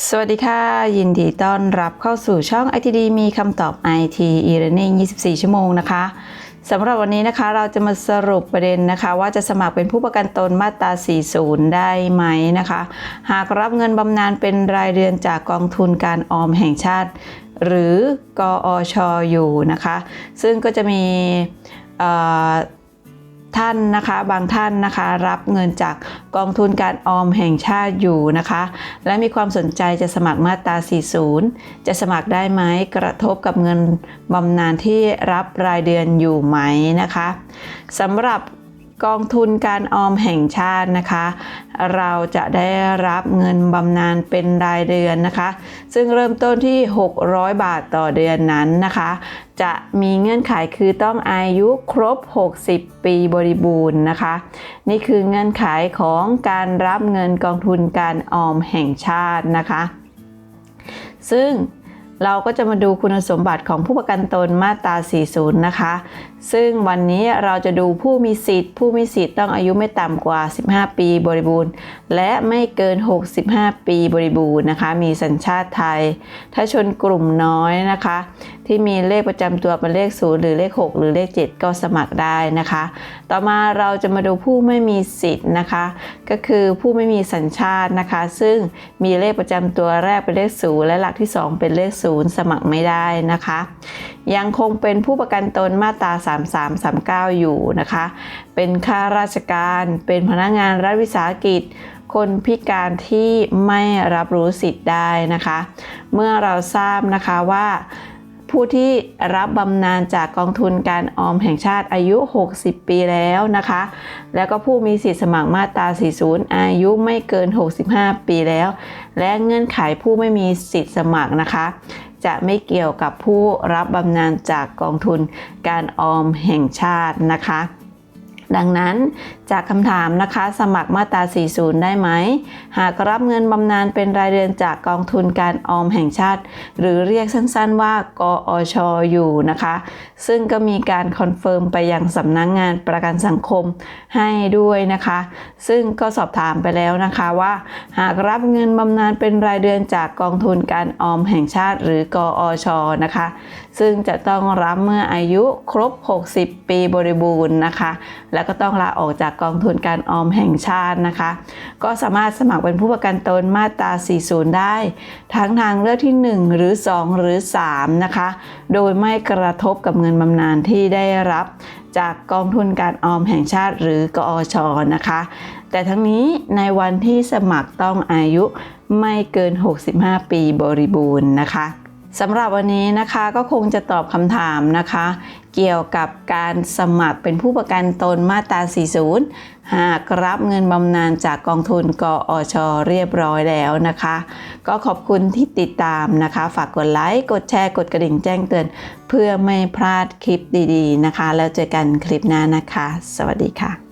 สวัสดีค่ะ ยินดีต้อนรับเข้าสู่ช่อง ITD มีคำตอบ IT e-learning 24 ชั่วโมงนะคะสำหรับวันนี้นะคะเราจะมาสรุปประเด็นนะคะ ว่าจะสมัครเป็นผู้ประกันตนมาตรา 40 ได้ไหมนะคะ หากรับเงินบำนาญเป็นรายเดือนจากกองทุนการออมแห่งชาติ หรือกอชอยู่นะคะ ซึ่งก็จะมี ท่านนะคะบางท่านนะคะรับเงินจากกองทุนการออมแห่งชาติอยู่นะคะ และมีความสนใจจะสมัครมาตรา 40 จะสมัครได้ไหมกระทบกับเงินบำนาญที่รับรายเดือนอยู่ไหมนะคะสำหรับ กองทุนการออมแห่งชาตินะคะ เราจะได้รับเงินบำนาญเป็นรายเดือนนะคะ ซึ่งเริ่มต้นที่ 600 บาทต่อเดือนนั้นนะคะ จะมีเงื่อนไขคือต้องอายุครบ 60 ปีบริบูรณ์นะคะ นี่คือเงื่อนไขของการรับเงินกองทุนการออมแห่งชาตินะคะ ซึ่งเราก็จะมาดูคุณสมบัติของผู้ประกันตนมาตรา 40 นะคะ ซึ่งวันนี้เราจะดูผู้มีสิทธิ์ ผู้มีสิทธิ์ต้องอายุไม่ต่ำกว่า 15 ปีบริบูรณ์ และไม่เกิน 65 ปีบริบูรณ์นะคะ มีสัญชาติไทย ถ้าชนกลุ่มน้อยนะคะ ที่มีเลขประจำตัวเป็นเลข 0 หรือเลข 6 หรือเลข 7 ก็สมัครได้นะคะ ต่อมาเราจะมาดูผู้ไม่มีสิทธิ์นะคะ ก็คือผู้ไม่มีสัญชาตินะคะ ซึ่งมีเลขประจำตัวแรกเป็นเลข 0 และหลักที่ 2 เป็นเลข 0 สมัครไม่ได้นะคะ ยังคงเป็นผู้ประกันตนมาตรา3339 อยู่นะคะ เป็นข้าราชการ เป็นพนักงานรัฐวิสาหกิจ คนพิการที่ไม่รับรู้สิทธิ์ได้นะคะ เมื่อเราทราบนะคะว่า ผู้ที่รับบำนาญจากกองทุนการออมแห่งชาติอายุ 60 ปีแล้วนะคะ แล้วก็ผู้มีสิทธิสมัครมาตรา 40 อายุไม่เกิน 65 ปีแล้ว และเงื่อนไขผู้ไม่มีสิทธิสมัครนะคะ จะไม่เกี่ยวกับผู้รับบำนาญจากกองทุนการออมแห่งชาตินะคะ ดังนั้นจากคำถามนะคะสมัครมาตรา 40 ได้ไหม หากรับเงินบำนาญเป็นรายเดือนจากกองทุนการออมแห่งชาติ หรือเรียกสั้นๆว่ากออชอยู่นะคะ ซึ่งก็มีการคอนเฟิร์มไปยังสำนักงงานประกันสังคมให้ด้วยนะคะ ซึ่งก็สอบถามไปแล้วนะคะว่า หากรับเงินบำนาญเป็นรายเดือนจากกองทุนการออมแห่งชาติ หรือกออชนะคะ ซึ่งจะต้องรับเมื่ออายุครบ 60 ปีบริบูรณ์นะคะแล้วก็ต้องลาออกจากกองทุนการออมแห่งชาตินะคะ ก็สามารถสมัครเป็นผู้ประกันตนมาตรา 40 ได้ ทั้งทางเลือกที่ 1 หรือ 2 หรือ 3 นะคะ โดยไม่กระทบกับเงินบำนาญที่ได้รับจากกองทุนการออมแห่งชาติหรือกอชนะคะ แต่ทั้งนี้ในวันที่สมัครต้องอายุไม่เกิน 65 ปีบริบูรณ์นะคะ สำหรับวันนี้นะคะก็คงจะตอบคำถามนะคะ เกี่ยวกับการสมัครเป็นผู้ประกันตนมาตรา 40 หากรับเงินบำนาญจากกองทุนกอชเรียบร้อยแล้วนะคะ ก็ขอบคุณที่ติดตามนะคะ ฝากกดไลค์กดแชร์กดกระดิ่งแจ้งเตือน เพื่อไม่พลาดคลิปดีๆนะคะ แล้วเจอกันคลิปหน้านะคะ สวัสดีค่ะ